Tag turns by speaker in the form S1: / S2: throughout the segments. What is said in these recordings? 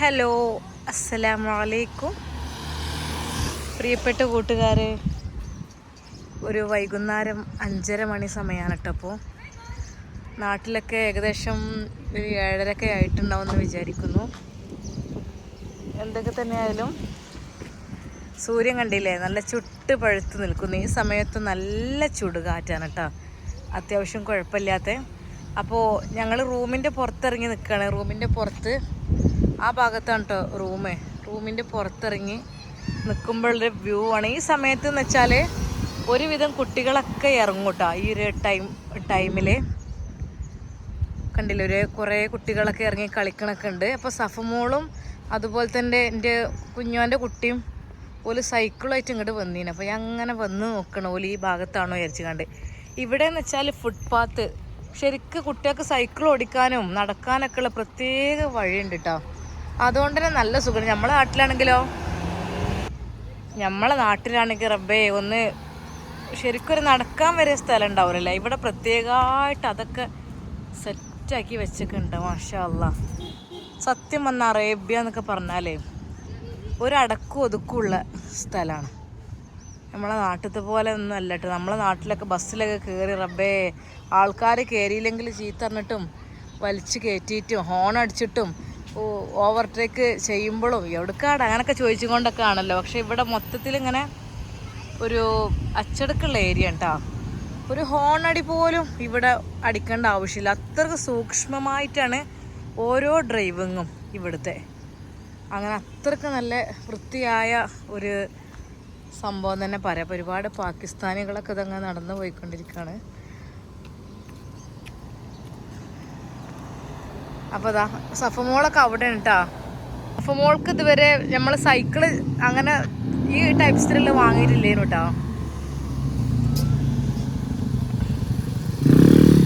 S1: Hello അസ്സലാമു അലൈക്കും പ്രിയപ്പെട്ട കൂട്ടുകാരെ ഒരു വൈകുന്നേരം അഞ്ചര മണി സമയമാണ് കേട്ടോ അപ്പോൾ നാട്ടിലൊക്കെ ഏകദേശം ഒരു ഏഴരക്കെ ആയിട്ടുണ്ടാവുമെന്ന് വിചാരിക്കുന്നു. എന്തൊക്കെ തന്നെയായാലും സൂര്യൻ കണ്ടില്ലേ നല്ല ചുട്ട് പഴുത്ത് നിൽക്കുന്നു. ഈ സമയത്ത് നല്ല ചുടുകാറ്റാണ് കേട്ടോ അത്യാവശ്യം കുഴപ്പമില്ലാത്ത. അപ്പോൾ ഞങ്ങൾ റൂമിന്റെ പുറത്തിറങ്ങി നിൽക്കുകയാണ് റൂമിന്റെ പുറത്ത് ആ ഭാഗത്താണ് കേട്ടോ റൂമ്. റൂമിന്റെ പുറത്തിറങ്ങി നിൽക്കുമ്പോഴൊരു വ്യൂ ആണ്. ഈ സമയത്ത് എന്ന് വെച്ചാൽ ഒരുവിധം കുട്ടികളൊക്കെ ഇറങ്ങും കേട്ടോ ഈ ഒരു ടൈം ടൈമിൽ കണ്ടില്ല ഒരു കുറേ കുട്ടികളൊക്കെ ഇറങ്ങി കളിക്കണൊക്കെ ഉണ്ട്. അപ്പോൾ സഫമോളും അതുപോലെ തന്നെ എന്റെ കുഞ്ഞോന്റെ കുട്ടിയും ഓൽ സൈക്കിളായിട്ട് ഇങ്ങോട്ട് വന്നീന്. അപ്പോൾ ഞാൻ അങ്ങനെ വന്ന് നോക്കണം ഓൽ ഈ ഭാഗത്താണോ വിചാരിച്ചു കണ്ട് ഇവിടെ എന്ന് വെച്ചാൽ ഫുട്പാത്ത് ശരിക്ക് കുട്ടികൾക്ക് സൈക്കിൾ ഓടിക്കാനും നടക്കാനൊക്കെ ഉള്ള പ്രത്യേക വഴിയുണ്ട് കേട്ടോ അതുകൊണ്ട് തന്നെ നല്ല സുഖം. നമ്മളെ നാട്ടിലാണെങ്കിലോ? നമ്മളെ നാട്ടിലാണെങ്കിൽ റബ്ബേ ഒന്ന് ശരിക്കൊരു നടക്കാൻ വരെ സ്ഥലം ഉണ്ടാവില്ല ഇവിടെ പ്രത്യേകമായിട്ട് അതൊക്കെ സെറ്റാക്കി വെച്ചൊക്കെ മാഷാ അല്ലാ സത്യം വന്ന അറേബ്യ എന്നൊക്കെ പറഞ്ഞാലേ ഒരടക്കും ഒതുക്കുമുള്ള സ്ഥലമാണ് നമ്മളെ നാട്ടിലത്തെ പോലെ ഒന്നും അല്ല കേട്ടോ നമ്മളെ നാട്ടിലൊക്കെ ബസ്സിലൊക്കെ കയറി റബ്ബേ ആൾക്കാർ കയറിയില്ലെങ്കിൽ ചീത്തറിഞ്ഞിട്ടും വലിച്ചു കയറ്റിയിട്ടും ഹോൺ അടിച്ചിട്ടും ഓവർടേക്ക് ചെയ്യുമ്പോഴും എവിടേക്കാട് അങ്ങനെയൊക്കെ ചോദിച്ചുകൊണ്ടൊക്കെ ആണല്ലോ പക്ഷെ ഇവിടെ മൊത്തത്തിൽ ഇങ്ങനെ ഒരു അച്ചടക്കുള്ള ഏരിയ കേട്ടോ ഒരു ഹോൺ അടി പോലും ഇവിടെ അടിക്കേണ്ട ആവശ്യമില്ല. അത്രയ്ക്ക് സൂക്ഷ്മമായിട്ടാണ് ഓരോ ഡ്രൈവിങ്ങും ഇവിടുത്തെ. അങ്ങനെ അത്രയ്ക്ക് നല്ല വൃത്തിയായ ഒരു സംഭവം തന്നെ പറയാം. ഒരുപാട് പാകിസ്ഥാനികളൊക്കെ ഇതങ്ങനെ നടന്നു പോയിക്കൊണ്ടിരിക്കുകയാണ് അപ്പോൾ അതാ സഫമോളൊക്കെ അവിടെ കേട്ടോ സഫമോൾക്ക് ഇതുവരെ നമ്മൾ സൈക്കിൾ അങ്ങനെ ഈ ടൈപ്പ് സ്ത്രീൽ വാങ്ങിയിട്ടില്ലേ കേട്ടോ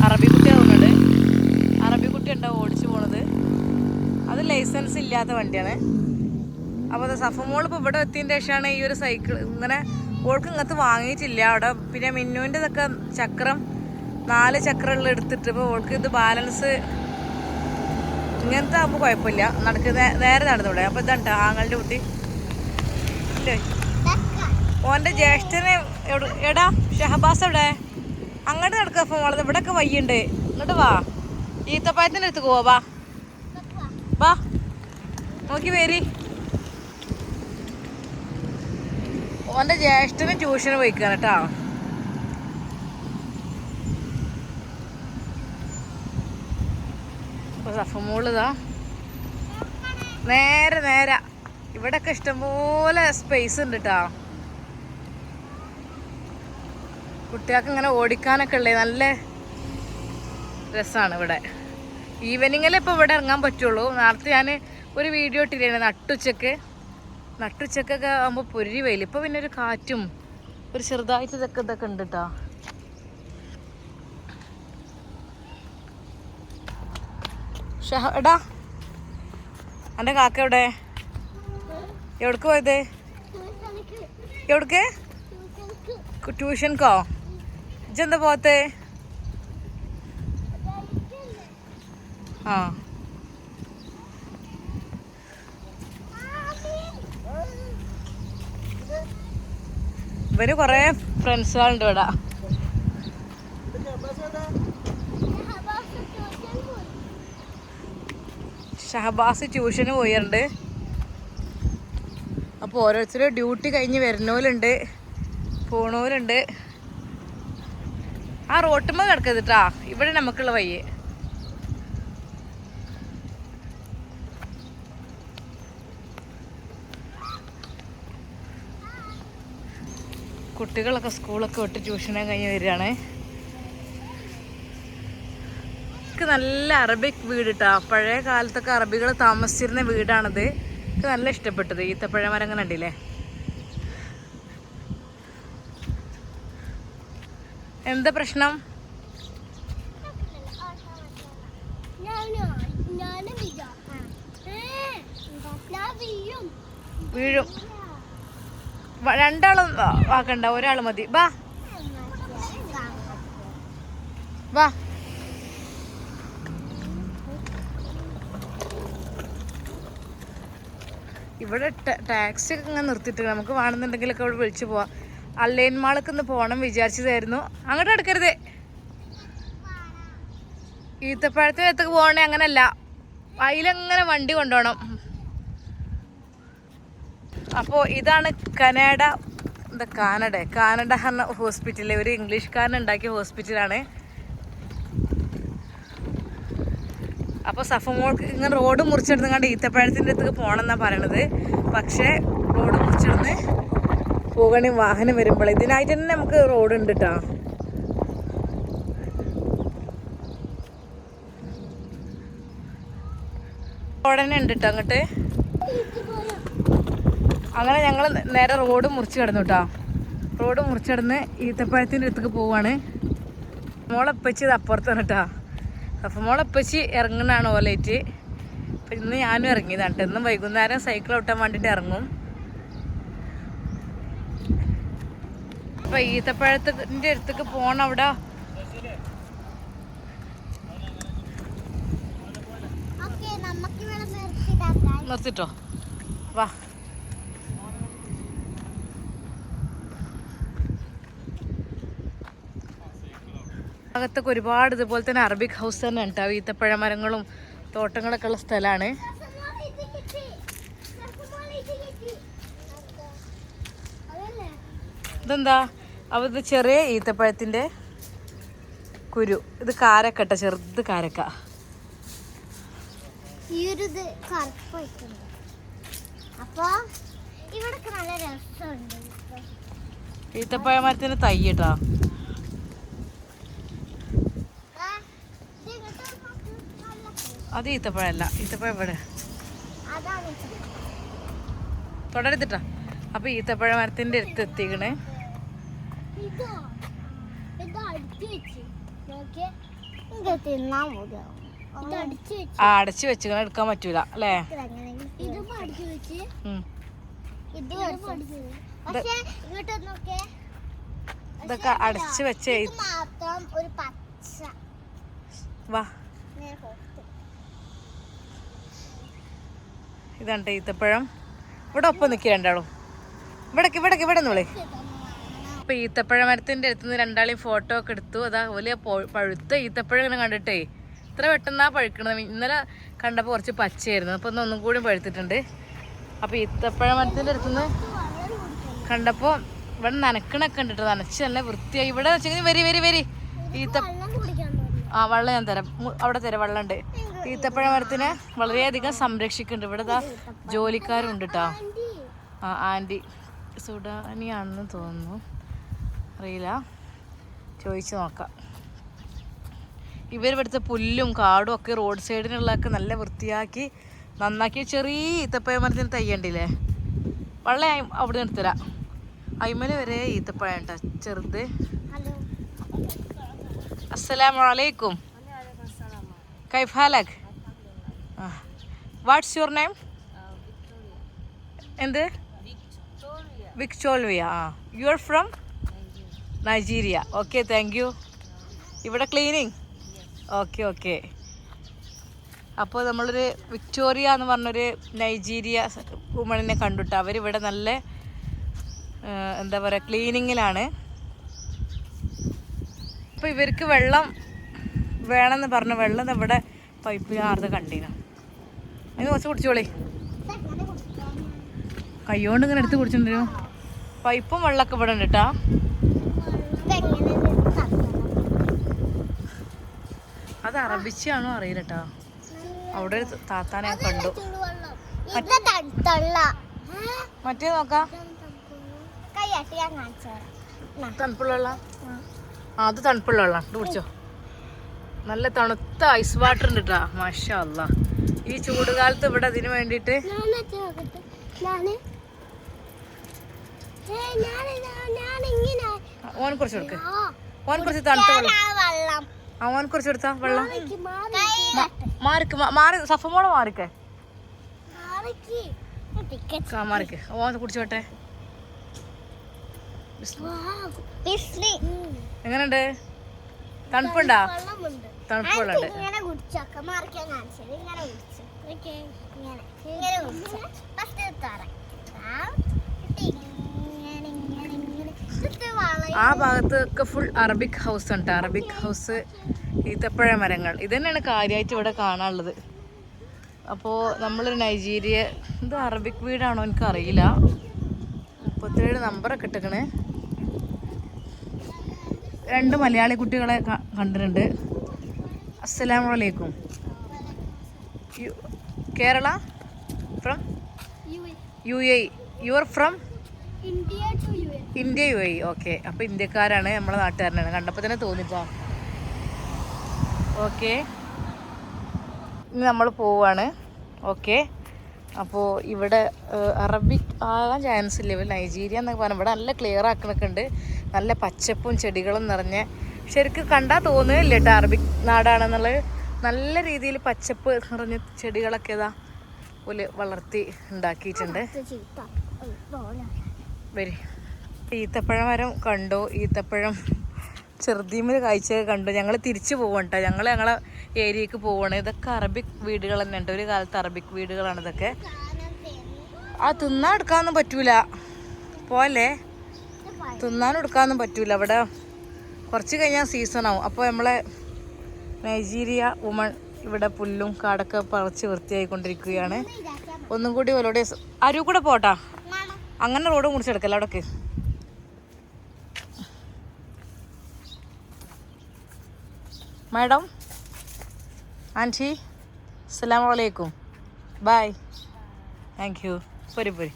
S1: അറബി കുട്ടി തോന്നുന്നുണ്ട് അറബി കുട്ടി ഉണ്ടാവും ഓടിച്ചു പോണത്? അത് ലൈസൻസ് ഇല്ലാത്ത വണ്ടിയാണ്. അപ്പോൾ അത് സഫമോൾ ഇപ്പൊ ഇവിടെ എത്തിയതിന്റെ ശേഷമാണ് ഈ ഒരു സൈക്കിൾ ഇങ്ങനെ ഓൾക്ക് ഇങ്ങനത്തെ വാങ്ങിയിട്ടില്ല. അവിടെ പിന്നെ മിന്നുവിന്റെതൊക്കെ ചക്രം നാല് ചക്രമുള്ള എടുത്തിട്ട് ഇപ്പോൾ ഓൾക്ക് ഇത് ബാലൻസ് ഇങ്ങനത്തെ ആകുമ്പോൾ കുഴപ്പമില്ല. നടക്ക് നേരെ നടന്നൂടെ. അപ്പോൾ ഇതാണ് ആങ്ങളുടെ കുട്ടി. ഇല്ലേ? ഓന്റെ ജ്യേഷ്ഠന് എടാ ഷഹബാസ് എവിടെ? അങ്ങോട്ട് നടക്കുക ഫോളത് ഇവിടെയൊക്കെ വയ്യുണ്ട്. എന്നിട്ട് വാ. ഈത്തപ്പായത്തിന്റെ അടുത്ത് പോവാ വാ. വാ. നോക്കി പേര്. ഓന്റെ ജ്യേഷ്ഠന് ട്യൂഷന് പോയിക്കാണ് കേട്ടോ. സഫമോളിതാ നേരെ നേരെ. ഇവിടൊക്കെ ഇഷ്ടംപോലെ സ്പേസ് ഉണ്ട് കേട്ടോ കുട്ടികൾക്ക് ഇങ്ങനെ ഓടിക്കാനൊക്കെ ഉള്ളേ നല്ല രസമാണ് ഇവിടെ. ഈവനിങ്ങിൽ ഇപ്പോൾ ഇവിടെ ഇറങ്ങാൻ പറ്റുള്ളൂ. നേരത്തെ ഞാൻ ഒരു വീഡിയോ ഇട്ടില്ലേ നട്ടുച്ചക്ക്. നട്ടുച്ചക്കൊക്കെ ആകുമ്പോൾ പൊരി വെയിൽ ഇപ്പോൾ പിന്നെ ഒരു കാറ്റും ഒരു ചെറുതായിട്ട് ഇതൊക്കെ ഇതൊക്കെ ഉണ്ട് കേട്ടോ എടാ. എന്റെ കാക്ക എവിടെ? എവിടക്ക് പോയത്? എവിടക്ക്? ട്യൂഷൻക്കോ? ഇജെന്താ പോകത്തെ ആ. ഇവർ കൊറേ ഫ്രണ്ട്സുകളുണ്ട് ഇവിടെ. ഷഹബാസ് ട്യൂഷന് പോയിട്ടുണ്ട്. അപ്പോൾ ഓരോരുത്തരും ഡ്യൂട്ടി കഴിഞ്ഞ് വരുന്നവരുണ്ട് പോണവരുണ്ട് ആ റോട്ടുമ്മ കിടക്കരുത് ഇവിടെ നമുക്കുള്ള വയ്യേ കുട്ടികളൊക്കെ സ്കൂളൊക്കെ വിട്ട് ട്യൂഷനെ കഴിഞ്ഞ് വരികയാണ്. എനിക്ക് നല്ല അറബിക് വീട് കേട്ടോ പഴയ കാലത്തൊക്കെ അറബികൾ താമസിച്ചിരുന്ന വീടാണിത്. എനിക്ക് നല്ല ഇഷ്ടപ്പെട്ടത്. ഈത്തപ്പഴ മരം ഉണ്ടില്ലേ എന്താ പ്രശ്നം? വീഴും. രണ്ടാളും ആക്കണ്ട ഒരാൾ മതി. വാ വാ ഇവിടെ ടാക്സി ഒക്കെ ഇങ്ങനെ നിർത്തിയിട്ട് നമുക്ക് വേണമെന്നുണ്ടെങ്കിലൊക്കെ ഇവിടെ വിളിച്ചു പോവാം. അല്ലൈൻ മാളൊക്കെ ഒന്ന് പോകണം വിചാരിച്ചതായിരുന്നു. അങ്ങോട്ട് എടുക്കരുത് ഈത്തപ്പഴത്തിനകത്തേക്ക് പോകണേ അങ്ങനല്ല. അതിലങ്ങനെ വണ്ടി കൊണ്ടുപോകണം. അപ്പോൾ ഇതാണ് കനഡ എന്താ കാനഡ? കാനഡ ഹോസ്പിറ്റലിലെ ഒരു ഇംഗ്ലീഷുകാരൻ ഉണ്ടാക്കിയ ഹോസ്പിറ്റലാണ് അപ്പോൾ സഫമോൾക്ക് ഇങ്ങനെ റോഡ് മുറിച്ചെടുത്ത് കണ്ട് ഈത്തപ്പഴത്തിന്റെ അടുത്തേക്ക് പോകണമെന്നാണ് പറയണത്. പക്ഷേ റോഡ് മുറിച്ചെടുത്ത് പോകണി വാഹനം വരുമ്പോൾ ഇതിനായിട്ട് തന്നെ നമുക്ക് റോഡ് ഉണ്ട് കേട്ടോ റോഡ് ഉണ്ട് കേട്ടോ അങ്ങോട്ട്. അങ്ങനെ ഞങ്ങൾ നേരെ റോഡ് മുറിച്ച് കിടന്നു കേട്ടോ റോഡ് മുറിച്ചിടന്ന് ഈത്തപ്പഴത്തിന്റെ അടുത്തേക്ക് പോവാണ്. മോളെ ഇപ്പച്ചത് അപ്പുറത്താണ് കേട്ടോ അപ്പം മോളെപ്പച്ചി ഇറങ്ങുന്നതാണ് ഓലേറ്റ് അപ്പം ഇന്ന് ഞാനും ഇറങ്ങിയതാണ് കേട്ടോ ഇന്നും വൈകുന്നേരം സൈക്കിൾ ഓട്ടാൻ വേണ്ടിയിട്ട് ഇറങ്ങും. അപ്പം ഈത്തപ്പഴത്തിന്റെ അടുത്തേക്ക് പോകണം അവിടെ. നിർത്തിട്ടോ. വാ. ഭാഗത്തൊക്കെ ഒരുപാട് ഇതുപോലെ തന്നെ അറബിക് ഹൗസ് തന്നെ ഉണ്ടാവും ഈത്തപ്പഴ മരങ്ങളും തോട്ടങ്ങളൊക്കെ ഉള്ള സ്ഥലമാണ്. ഇതെന്താ? അപ്പോൾ ഇത് ചെറിയ ഈത്തപ്പഴത്തിന്റെ കുരു. ഇത് കാരക്കട്ട ചെറുത് കാരക്ക. ഈത്തപ്പഴ മരത്തിന്റെ തൈ കേട്ടോ
S2: ആ, ഇത് ഇങ്ങോട്ട് നോക്ക്. നല്ല പൂ.
S1: അത് ഈത്തപ്പഴമല്ല ഈത്തപ്പഴം
S2: എവിടെ.
S1: തുടരുത്തിട്ടാ അപ്പൊ ഈത്തപ്പഴ മരത്തിന്റെ അടുത്ത് എത്തിക്കണേ. ആ അടച്ചു വെച്ച്. എടുക്കാൻ പറ്റൂല. അല്ലേ? ഇതൊക്കെ അടച്ചു വെച്ച്. വാ
S2: നേരെ പുറത്ത്.
S1: ഇതാണ് ഈത്തപ്പഴം. ഇവിടെ ഒപ്പം നിൽക്കുക രണ്ടാളും. ഇവിടേക്ക് ഇവിടേക്ക് ഇവിടെ നിന്ന് വിളി അപ്പോൾ ഈത്തപ്പഴ മരത്തിന്റെ അടുത്ത് നിന്ന് രണ്ടാളെയും ഫോട്ടോ ഒക്കെ എടുത്തു. അതാ വലിയ പഴുത്ത ഈത്തപ്പഴം ഇങ്ങനെ കണ്ടിട്ടേ. ഇത്ര പെട്ടെന്നാ പഴുക്കണത്. ഇന്നലെ കണ്ടപ്പോൾ കുറച്ച് പച്ചയായിരുന്നു. അപ്പോൾ ഒന്ന് ഒന്നും കൂടി പഴുത്തിട്ടുണ്ട്. അപ്പോൾ ഈത്തപ്പഴ മരത്തിന്റെ അടുത്ത് നിന്ന് കണ്ടപ്പോൾ ഇവിടെ നനക്കണൊക്കെ ഉണ്ട് കേട്ടോ നനച്ച് നല്ല വൃത്തിയായി. ഇവിടെ വെച്ചെങ്കിൽ വരി വരി വരി. ഈത്ത ആ വെള്ളം ഞാൻ തരാം. അവിടെ തരാം. വെള്ളമുണ്ട്. ഈത്തപ്പഴ മരത്തിനെ വളരെയധികം സംരക്ഷിക്കുന്നുണ്ട്. ഇവിടെ ദാ ജോലിക്കാരുണ്ട് കേട്ടോ ആ ആന്റി സുഡാനിയാണെന്ന് തോന്നുന്നു. അറിയില്ല. ചോദിച്ചു നോക്കാം. ഇവരിവിടുത്തെ പുല്ലും കാടും ഒക്കെ റോഡ് സൈഡിനുള്ളതൊക്കെ നല്ല വൃത്തിയാക്കി നന്നാക്കി. ചെറിയ ഈത്തപ്പഴ മരത്തിന് തയ്യണ്ടില്ലേ? വെള്ളം അവിടെ നിന്ന് എടുത്തരാം അയിമൽ വരെ ഈത്തപ്പഴം കേട്ടോ ചെറുത്.
S2: ഹലോ.
S1: അസ്സലാമു അലൈക്കും കൈഫ് ഹാലക്. വാട്ട്സ് യുവർ നെയിം എന്ത്? വിക്ടോൾവിയ ആ. You are from Nigeria. Okay thank you ഇവിടെ ക്ലീനിങ് ഓക്കെ ഓക്കെ അപ്പോൾ നമ്മളൊരു വിക്ടോറിയ എന്ന് പറഞ്ഞൊരു നൈജീരിയ വുമണിനെ കണ്ടിട്ട് അവരിവിടെ നല്ല എന്താ പറയുക ക്ലീനിങ്ങിലാണ് അപ്പോൾ ഇവർക്ക് വെള്ളം വേണമെന്ന് പറഞ്ഞു. വെള്ളം ഇവിടെ പൈപ്പ് ആർന്ന് കണ്ടീന. അതിന് കുറച്ച് കുടിച്ചോളി. കൈകൊണ്ട് ഇങ്ങനെ എടുത്ത് കുടിച്ചിട്ടുണ്ടോ പൈപ്പും വെള്ളമൊക്കെ ഇവിടെ ഉണ്ട് കേട്ടോ. അത് അറബിച്ചാണോ അറിയില്ല കേട്ടോ. അവിടെ ഒരു താത്താനെ കണ്ടു. മറ്റേ നോക്കാം. തണുപ്പുള്ള അത് തണുപ്പുള്ള കുടിച്ചോ. നല്ല തണുത്ത ഐസ് വാട്ടർ ഉണ്ട് കേട്ടോ മാഷാ അല്ല ഈ ചൂടുകാലത്ത് ഇവിടെ അതിന്
S2: ഞാനിങ്ങനെ
S1: ഓൻ കുറച്ച് കൊടുക്ക്. ഓൻ കുറച്ച് തണുത്ത വെള്ളം. ഓൻ കുറച്ച് കൊടുത്താ വെള്ളം.
S2: മാറിക്ക്,
S1: മാറി സഫമോളെ മാറിക്കേ.
S2: മാറിക്ക്.
S1: ഓൻ കുടിച്ചോട്ടെ. എങ്ങനെയുണ്ട്? തണുപ്പുണ്ടോ?
S2: തണുപ്പുള്ളുണ്ട്
S1: ആ ഭാഗത്തൊക്കെ ഫുൾ അറബിക് ഹൗസ് ഉണ്ട്. അറബിക് ഹൗസ് ഈത്തപ്പഴ മരങ്ങൾ. ഇത് തന്നെയാണ് കാര്യമായിട്ട് ഇവിടെ കാണാനുള്ളത്. അപ്പോൾ നമ്മളൊരു നൈജീരിയ ഇത് അറബിക് വീടാണോ എനിക്ക് അറിയില്ല മുപ്പത്തിയേഴ് നമ്പറൊക്കെ ഇട്ടേക്കണേ. രണ്ട് മലയാളി കുട്ടികളെ കണ്ടിട്ടുണ്ട്. അസ്സലാമു അലൈക്കും. You- Kerala? From U A. You are from
S2: India U A.
S1: Okay അപ്പോൾ ഇന്ത്യക്കാരാണ് നമ്മളെ നാട്ടുകാരനാണ്. കണ്ടപ്പോൾ തന്നെ തോന്നിപ്പോ ഓക്കെ ഇനി നമ്മൾ പോവാണ്. ഓക്കെ അപ്പോൾ ഇവിടെ അറബിക് ആകാൻ ചാൻസ് ഇല്ല? നൈജീരിയ എന്നൊക്കെ പറഞ്ഞാൽ ഇവിടെ നല്ല ക്ലിയർ ആക്കണൊക്കെ ഉണ്ട്. നല്ല പച്ചപ്പും ചെടികളും നിറഞ്ഞ ശരിക്കും കണ്ടാൽ തോന്നുന്നില്ല കേട്ടോ അറബിക് നാടാണെന്നുള്ളത് നല്ല രീതിയിൽ പച്ചപ്പ് നിറഞ്ഞ ചെടികളൊക്കെ ഇതാ പുൽ വളർത്തി ഉണ്ടാക്കിയിട്ടുണ്ട്. വരി. ഈത്തപ്പഴം മരം കണ്ടു. ഈത്തപ്പഴം ചെറുതീമിൽ കാഴ്ച കണ്ടു. ഞങ്ങൾ തിരിച്ചു പോകണം കേട്ടോ ഞങ്ങൾ ഞങ്ങളെ ഏരിയക്ക് പോവാണ്. ഇതൊക്കെ അറബിക് വീടുകൾ തന്നെ ഉണ്ട് ഒരു കാലത്ത് അറബിക് വീടുകളാണ് ഇതൊക്കെ. ആ തിന്നാൻ എടുക്കാനൊന്നും പറ്റൂല. പോലെ തിന്നാനും എടുക്കാനൊന്നും പറ്റൂല. അവിടെ കുറച്ച് കഴിഞ്ഞാൽ സീസണാവും അപ്പോൾ നമ്മളെ നൈജീരിയ വുമൺ ഇവിടെ പുല്ലും കാടൊക്കെ പറിച്ച് വൃത്തിയായിക്കൊണ്ടിരിക്കുകയാണ്. ഒന്നും കൂടി ഓലോടെ അരു കൂടെ പോട്ടാ. അങ്ങനെ റോഡ് മുറിച്ചെടുക്കല്ല അവിടേക്ക്? മാഡം? ആന്റി അസ്സലാമു അലൈക്കും. ബായ് താങ്ക് യു പൊരി പോരി.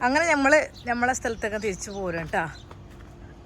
S1: അങ്ങനെ നമ്മൾ നമ്മളെ സ്ഥലത്തൊക്കെ തിരിച്ചു പോരും കേട്ടോ